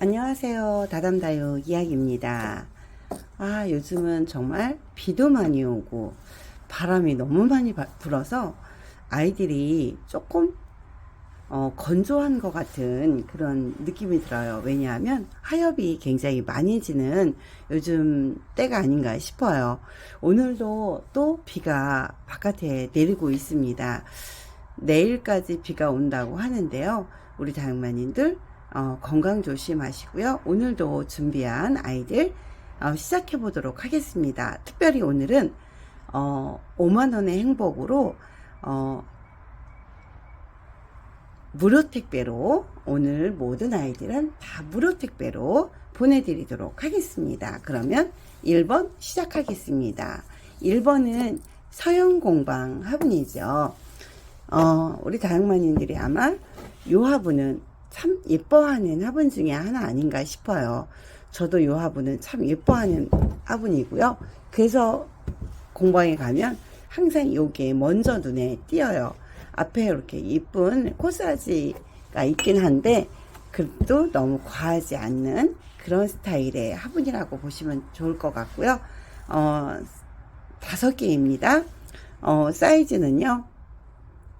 안녕하세요. 다담다요 이야기입니다. 아, 요즘은 정말 비도 많이 오고 바람이 너무 많이 바- 불어서 아이들이 조금 어, 건조한 것 같은 그런 느낌이 들어요. 왜냐하면 하엽이 굉장히 많이 지는 요즘 때가 아닌가 싶어요. 오늘도 또 비가 바깥에 내리고 있습니다. 내일까지 비가 온다고 하는데요. 우리 다육마님들 어, 건강 조심하시고요. 오늘도 준비한 아이들 어, 시작해 보도록 하겠습니다. 특별히 오늘은 어, 5만 원의 행복으로 어, 무료 택배로 오늘 모든 아이들은 다 무료 택배로 보내드리도록 하겠습니다. 그러면 1번 시작하겠습니다. 1번은 서영공방 화분이죠. 어, 우리 다육마님들이 아마 요 화분은 참 예뻐하는 화분 중에 하나 아닌가 싶어요. 저도 요 화분은 참 예뻐하는 화분이고요. 그래서 공방에 가면 항상 요게 먼저 눈에 띄어요. 앞에 이렇게 이쁜 코사지가 있긴 한데 그래도 너무 과하지 않는 그런 스타일의 화분이라고 보시면 좋을 것 같고요. 어, 다섯 개입니다. 어, 사이즈는요.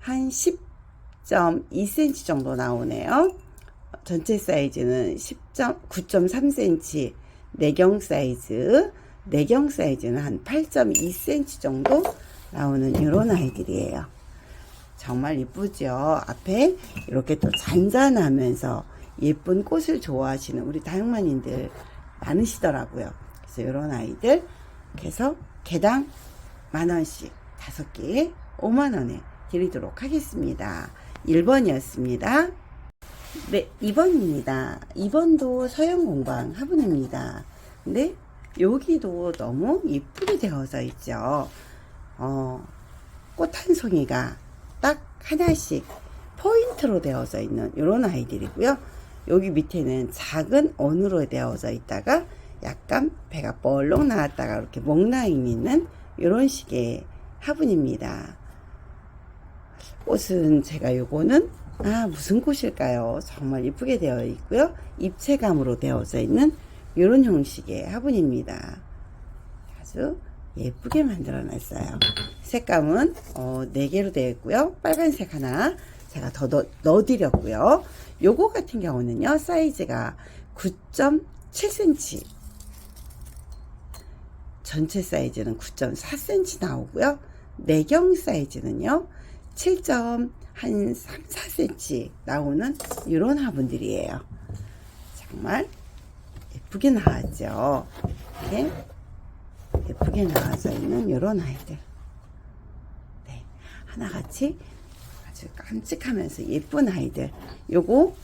한 10.2cm 정도 나오네요. 전체 사이즈는 10.9.3cm 내경 사이즈 내경 사이즈는 한 8.2cm 정도 나오는 이런 아이들이에요. 정말 이쁘죠. 앞에 이렇게 또 잔잔하면서 예쁜 꽃을 좋아하시는 우리 다육마님들 많으시더라고요. 그래서 이런 아이들 그래서 개당 만 원씩 다섯 개에 5만 원에 드리도록 하겠습니다. 1번이었습니다. 네, 2번입니다. 2번도 서영공방 화분입니다. 근데 여기도 너무 이쁘게 되어져 있죠. 어, 꽃 한 송이가 딱 하나씩 포인트로 되어져 있는 이런 아이들이고요. 여기 밑에는 작은 원으로 되어져 있다가 약간 배가 볼록 나왔다가 이렇게 목 라인 있는 이런 식의 화분입니다. 꽃은 제가 요거는 아 무슨 꽃일까요? 정말 이쁘게 되어 있고요. 입체감으로 되어져 있는 이런 형식의 화분입니다. 아주 예쁘게 만들어 놨어요. 색감은 어, 4개로 되어 있고요. 빨간색 하나 제가 더 넣, 넣어 드렸고요. 요거 같은 경우는요. 사이즈가 9.7cm 전체 사이즈는 9.4cm 나오고요. 내경 사이즈는요. 7점 한 3, 4cm 나오는 이런 화분들이에요. 정말 예쁘게 나왔죠. 이렇게 예쁘게 나와져 있는 이런 아이들. 네, 하나같이 아주 깜찍하면서 예쁜 아이들. 요거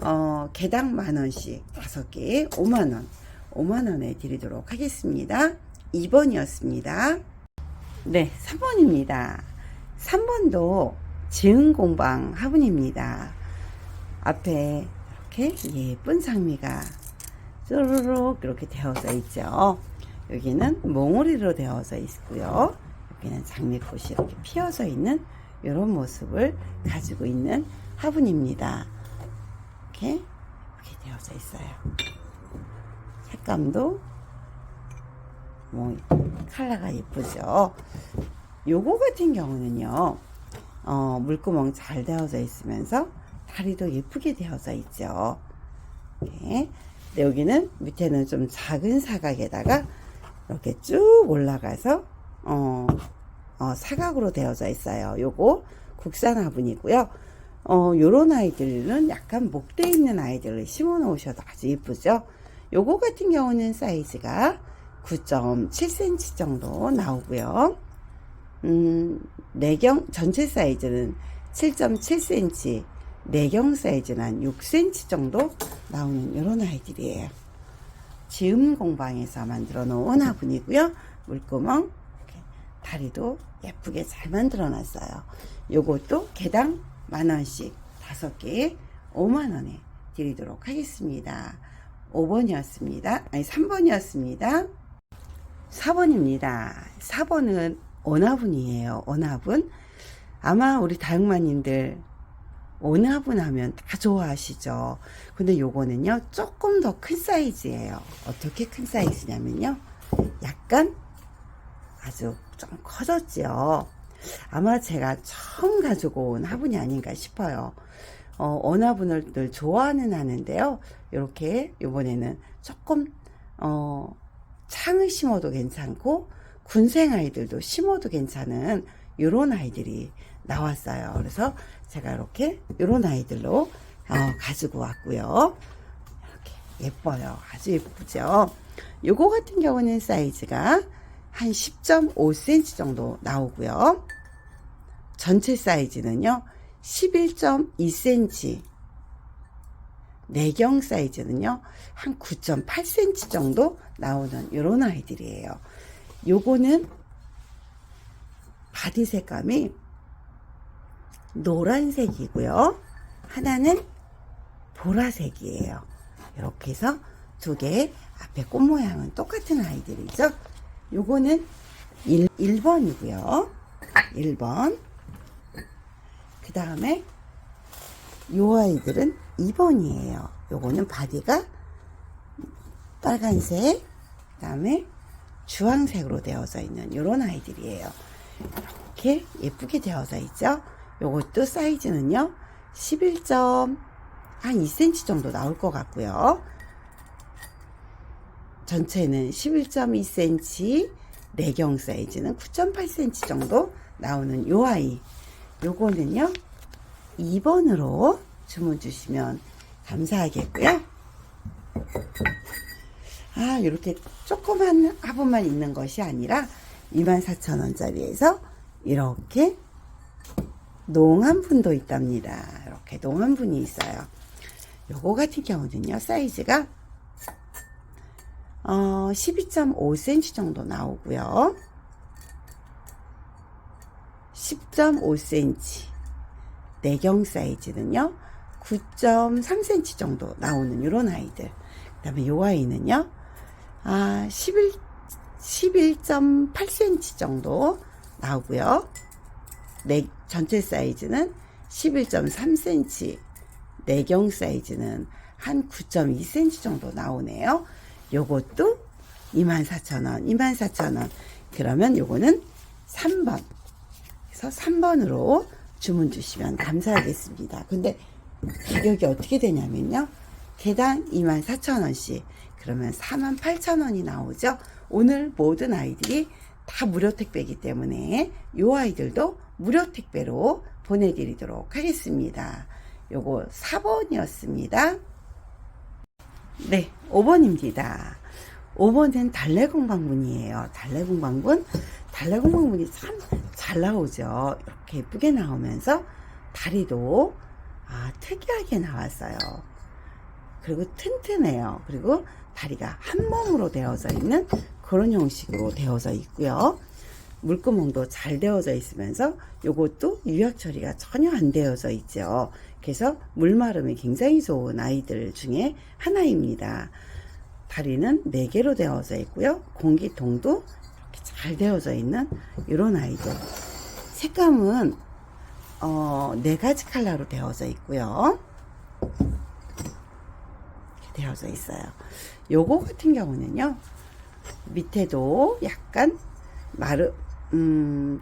어, 개당 만 원씩 다섯 개에 5만 원, 5만 원에 드리도록 하겠습니다. 2번이었습니다. 네, 3번입니다. 3번도 지은 공방 화분입니다. 앞에 이렇게 예쁜 장미가 쭈루룩 이렇게 되어져 있죠. 여기는 몽우리로 되어져 있고요. 여기는 장미꽃이 이렇게 피어져 있는 이런 모습을 가지고 있는 화분입니다. 이렇게 이렇게 되어져 있어요. 색감도 뭐 컬러가 예쁘죠. 요거 같은 경우는요. 어, 물구멍 잘 되어져 있으면서 다리도 예쁘게 되어져 있죠. 근데 여기는 밑에는 좀 작은 사각에다가 이렇게 쭉 올라가서 어, 어, 사각으로 되어져 있어요. 요거 국산 화분이고요. 어, 요런 아이들은 약간 목대 있는 아이들을 심어 놓으셔도 아주 예쁘죠. 요거 같은 경우는 사이즈가 9.7cm 정도 나오고요. 음, 내경 전체 사이즈는 7.7cm, 내경 사이즈는 한 6cm 정도 나오는 이런 아이들이에요. 지음 공방에서 만들어 놓은 화분이고요. 물구멍, 다리도 예쁘게 잘 만들어 놨어요. 요것도 개당 만원씩 다섯 개에 5만원에 드리도록 하겠습니다. 5번이었습니다. 아니, 3번이었습니다. 4번입니다. 4번은 원화분이에요. 원화분. 아마 우리 다육마님들 원화분 하면 다 좋아하시죠. 근데 요거는요, 조금 더 큰 사이즈예요. 어떻게 큰 사이즈냐면요, 약간 아주 좀 커졌지요. 아마 제가 처음 가지고 온 화분이 아닌가 싶어요. 어, 원화분을 늘 좋아하는 하는데요. 이렇게 이번에는 조금 어, 창을 심어도 괜찮고 군생 아이들도 심어도 괜찮은 이런 아이들이 나왔어요. 그래서 제가 이렇게 이런 아이들로 어, 가지고 왔고요. 이렇게 예뻐요. 아주 예쁘죠. 요거 같은 경우는 사이즈가 한 10.5cm 정도 나오고요. 전체 사이즈는요. 11.2cm. 내경 사이즈는요. 한 9.8cm 정도 나오는 이런 아이들이에요. 요거는 바디 색감이 노란색이고요. 하나는 보라색이에요. 이렇게 해서 두 개 앞에 꽃 모양은 똑같은 아이들이죠. 요거는 1, 1번이고요. 1번. 그 다음에 요 아이들은 2번이에요. 요거는 바디가 빨간색, 그 다음에 주황색으로 되어져 있는 요런 아이들이에요. 이렇게 예쁘게 되어져 있죠. 요것도 사이즈는요, 11점, 한 2cm 정도 나올 것 같고요. 전체는 11.2cm, 내경 사이즈는 9.8cm 정도 나오는 요 아이. 요거는요, 2번으로 주문 주시면 감사하겠고요. 아, 이렇게 조그만 화분만 있는 것이 아니라 24,000원짜리에서 이렇게 농한분도 있답니다. 이렇게 농한분이 있어요. 요거 같은 경우는요, 사이즈가 어, 12.5cm 정도 나오고요. 10.5cm. 내경 사이즈는요, 9.3cm 정도 나오는 이런 아이들. 그 다음에 요 아이는요, 아, 11, 11.8cm 정도 나오고요. 내, 전체 사이즈는 11.3cm. 내경 사이즈는 한 9.2cm 정도 나오네요. 요것도 24,000원, 24,000원. 그러면 요거는 3번. 그래서 3번으로 주문 주시면 감사하겠습니다. 근데 가격이 어떻게 되냐면요. 개당 24,000원씩. 그러면 48,000원이 나오죠. 오늘 모든 아이들이 다 무료 택배이기 때문에 요 아이들도 무료 택배로 보내드리도록 하겠습니다. 요거 4번이었습니다. 네, 5번입니다. 5번은 달래공방분이에요. 달래공방분. 달래공방분이 참 잘 나오죠. 이렇게 예쁘게 나오면서 다리도 아, 특이하게 나왔어요. 그리고 튼튼해요. 그리고 다리가 한 몸으로 되어져 있는 그런 형식으로 되어져 있고요. 물구멍도 잘 되어져 있으면서 요것도 유약 처리가 전혀 안 되어져 있죠. 그래서 물 마름이 굉장히 좋은 아이들 중에 하나입니다. 다리는 4개로 되어져 있고요. 공기통도 이렇게 잘 되어져 있는 이런 아이들. 색감은 어, 네 가지 컬러로 되어져 있고요. 이렇게 되어져 있어요. 요거 같은 경우는요. 밑에도 약간 마르 음,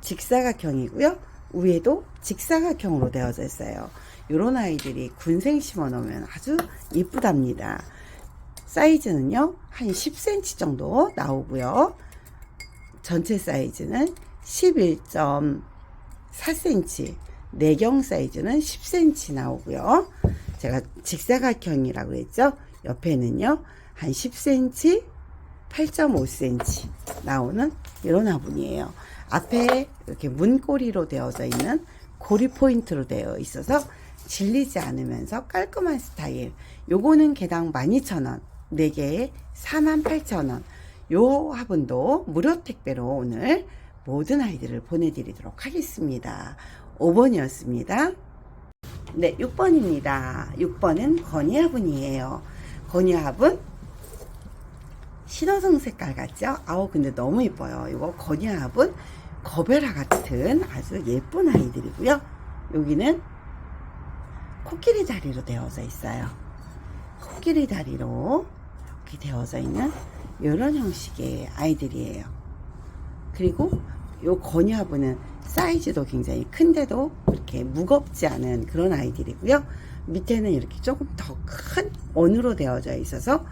직사각형이고요. 위에도 직사각형으로 되어져 있어요. 요런 아이들이 군생 심어 놓으면 아주 이쁘답니다. 사이즈는요, 한 10cm 정도 나오고요. 전체 사이즈는 11.4cm, 내경 사이즈는 10cm 나오고요. 제가 직사각형이라고 했죠. 옆에는요, 한 10cm, 8.5cm 나오는 이런 화분이에요. 앞에 이렇게 문고리로 되어져 있는 고리 포인트로 되어 있어서 질리지 않으면서 깔끔한 스타일. 요거는 개당 12,000원, 4개에 48,000원. 요 화분도 무료 택배로 오늘 모든 아이들을 보내드리도록 하겠습니다. 5번이었습니다. 네, 6번입니다. 6번은 건희 화분이에요. 건희 화분 신호등 색깔 같죠? 아우 근데 너무 예뻐요. 이거 건이합은 거베라 같은 아주 예쁜 아이들이고요. 여기는 코끼리 다리로 되어져 있어요. 코끼리 다리로 이렇게 되어져 있는 이런 형식의 아이들이에요. 그리고 요 건이하부는 사이즈도 굉장히 큰데도 이렇게 무겁지 않은 그런 아이들이고요. 밑에는 이렇게 조금 더 큰 원으로 되어져 있어서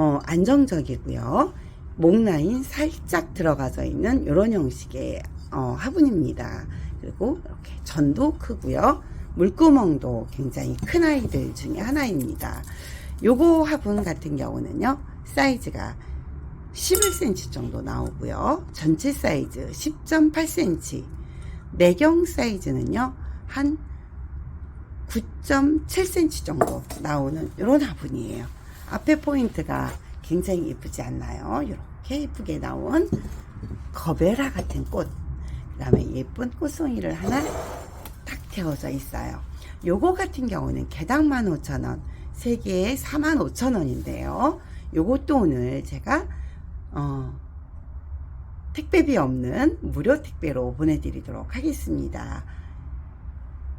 어, 안정적이고요. 목 라인 살짝 들어가져 있는 이런 형식의 어, 화분입니다. 그리고 이렇게 전도 크고요. 물구멍도 굉장히 큰 아이들 중에 하나입니다. 요거 화분 같은 경우는요. 사이즈가 11cm 정도 나오고요. 전체 사이즈 10.8cm. 내경 사이즈는요. 한 9.7cm 정도 나오는 이런 화분이에요. 앞에 포인트가 굉장히 예쁘지 않나요? 이렇게 예쁘게 나온 거베라 같은 꽃. 그 다음에 예쁜 꽃송이를 하나 딱 태워져 있어요. 요거 같은 경우는 개당 15,000원, 3개에 45,000원인데요. 요것도 오늘 제가 어, 택배비 없는 무료 택배로 보내드리도록 하겠습니다.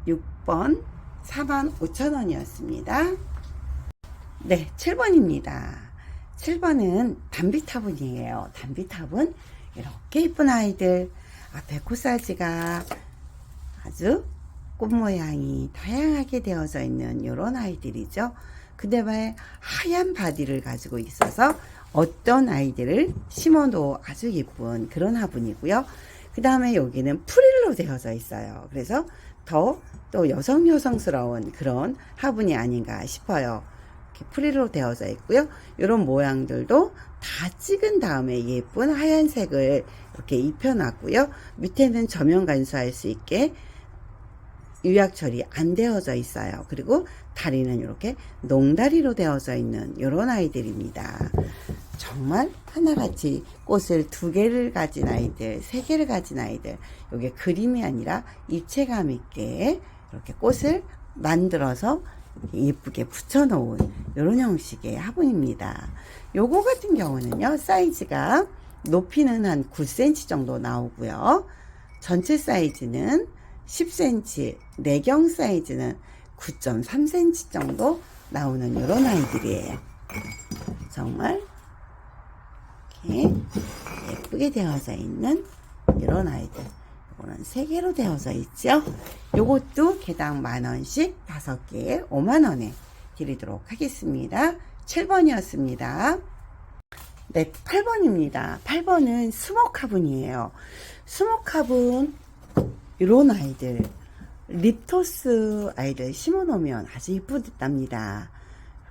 6번 45,000원이었습니다. 네, 7번입니다. 7번은 단비탑은이에요. 단비탑은 이렇게 예쁜 아이들 앞에 코사지가 아주 꽃 모양이 다양하게 되어져 있는 이런 아이들이죠. 그다음에 하얀 바디를 가지고 있어서 어떤 아이들을 심어도 아주 예쁜 그런 화분이고요. 그 다음에 여기는 프릴로 되어져 있어요. 그래서 더 또 여성 여성스러운 그런 화분이 아닌가 싶어요. 이렇게 프릴로 되어져 있고요. 이런 모양들도 다 찍은 다음에 예쁜 하얀색을 이렇게 입혀놨고요. 밑에는 저면 간수할 수 있게 유약 처리 안 되어져 있어요. 그리고 다리는 이렇게 농다리로 되어져 있는 이런 아이들입니다. 정말 하나같이 꽃을 두 개를 가진 아이들, 세 개를 가진 아이들, 이게 그림이 아니라 입체감 있게 이렇게 꽃을 만들어서 예쁘게 붙여놓은 이런 형식의 화분입니다. 요거 같은 경우는요, 사이즈가 높이는 한 9cm 정도 나오고요. 전체 사이즈는 10cm, 내경 사이즈는 9.3cm 정도 나오는 이런 아이들이에요. 정말 이렇게 예쁘게 되어져 있는 이런 아이들. 이거는 세 개로 되어져 있죠. 요것도 개당 만 원씩 다섯 개에 5만 원에 드리도록 하겠습니다. 7번이었습니다. 네, 8번입니다. 8번은 수목화분이에요. 수목화분 이런 아이들 립토스 아이들 심어 놓으면 아주 이쁘답니다.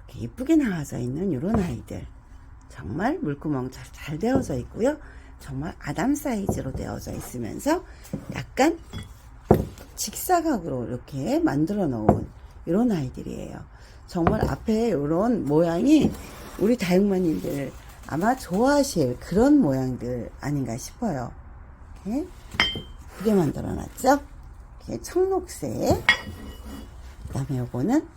이렇게 이쁘게 나와져 있는 이런 아이들 정말 물구멍 잘, 잘 되어져 있고요. 정말 아담 사이즈로 되어져 있으면서 약간 직사각으로 이렇게 만들어 놓은 이런 아이들이에요. 정말 앞에 이런 모양이 우리 다육마님들 아마 좋아하실 그런 모양들 아닌가 싶어요. 이렇게 크게 만들어 놨죠? 이렇게 청록색. 그 다음에 요거는,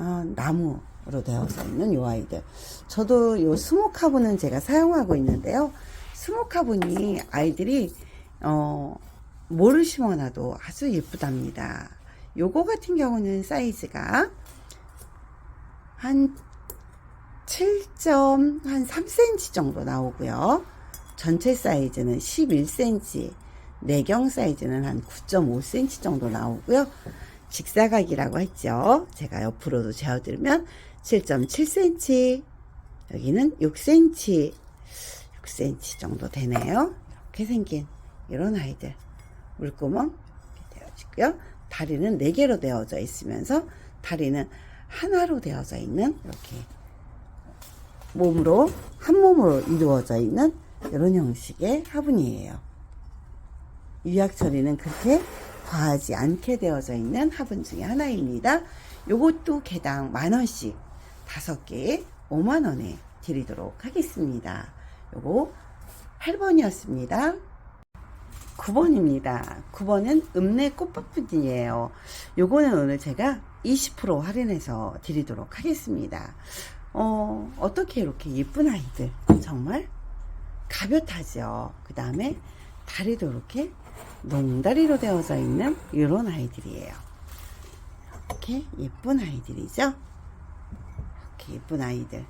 어, 나무로 되어서 있는 요 아이들. 저도 요 스모카분은 제가 사용하고 있는데요. 스모카분이 아이들이, 어, 뭐를 심어놔도 아주 예쁘답니다. 요거 같은 경우는 사이즈가 한 7.3cm 정도 나오고요. 전체 사이즈는 11cm, 내경 사이즈는 한 9.5cm 정도 나오고요. 직사각이라고 했죠. 제가 옆으로도 재어들면 7.7cm, 여기는 6cm, 6cm 정도 되네요. 이렇게 생긴 이런 아이들. 물구멍 이렇게 되어지고요. 다리는 4개로 되어져 있으면서 다리는 하나로 되어져 있는 이렇게 몸으로 한 몸으로 이루어져 있는 이런 형식의 화분이에요. 유약 처리는 그렇게 과하지 않게 되어져 있는 화분 중에 하나입니다. 요것도 개당 만 원씩 다섯 개에 5만 원에 드리도록 하겠습니다. 요거 8번이었습니다. 9번입니다. 9번은 읍내 꽃밥분이에요. 요거는 오늘 제가 20% 할인해서 드리도록 하겠습니다. 어, 어떻게 이렇게 예쁜 아이들. 정말 가볍하죠. 그 다음에 다리도 이렇게 농다리로 되어져 있는 이런 아이들이에요. 이렇게 예쁜 아이들이죠. 이렇게 예쁜 아이들.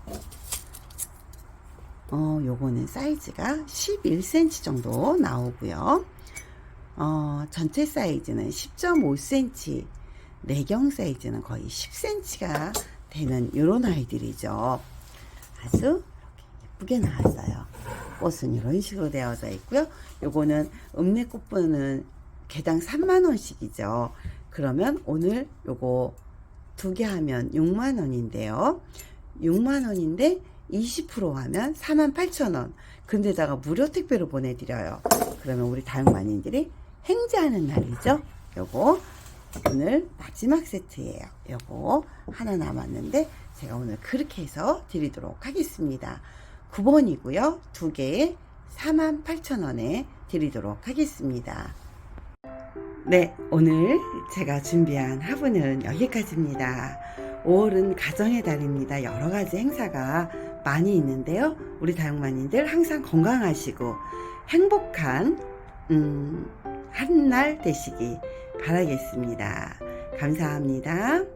어, 요거는 사이즈가 11cm 정도 나오고요. 어, 전체 사이즈는 10.5cm, 내경 사이즈는 거의 10cm가 되는 이런 아이들이죠. 아주 예쁘게 나왔어요. 꽃은 이런 식으로 되어져 있고요. 요거는 읍내꽃분은 개당 3만원씩이죠. 그러면 오늘 요거 두 개 하면 6만원인데요. 6만원인데 20% 하면 48,000원. 근데다가 무료 택배로 보내드려요. 그러면 우리 다육마님들이 행자하는 날이죠. 요거 오늘 마지막 세트예요. 요거 하나 남았는데 제가 오늘 그렇게 해서 드리도록 하겠습니다. 9번이고요. 두 개에 48,000원에 드리도록 하겠습니다. 네, 오늘 제가 준비한 화분은 여기까지입니다. 5월은 가정의 달입니다. 여러 가지 행사가 많이 있는데요. 우리 다육마님들 항상 건강하시고 행복한 음, 한 날 되시기 바라겠습니다. 감사합니다.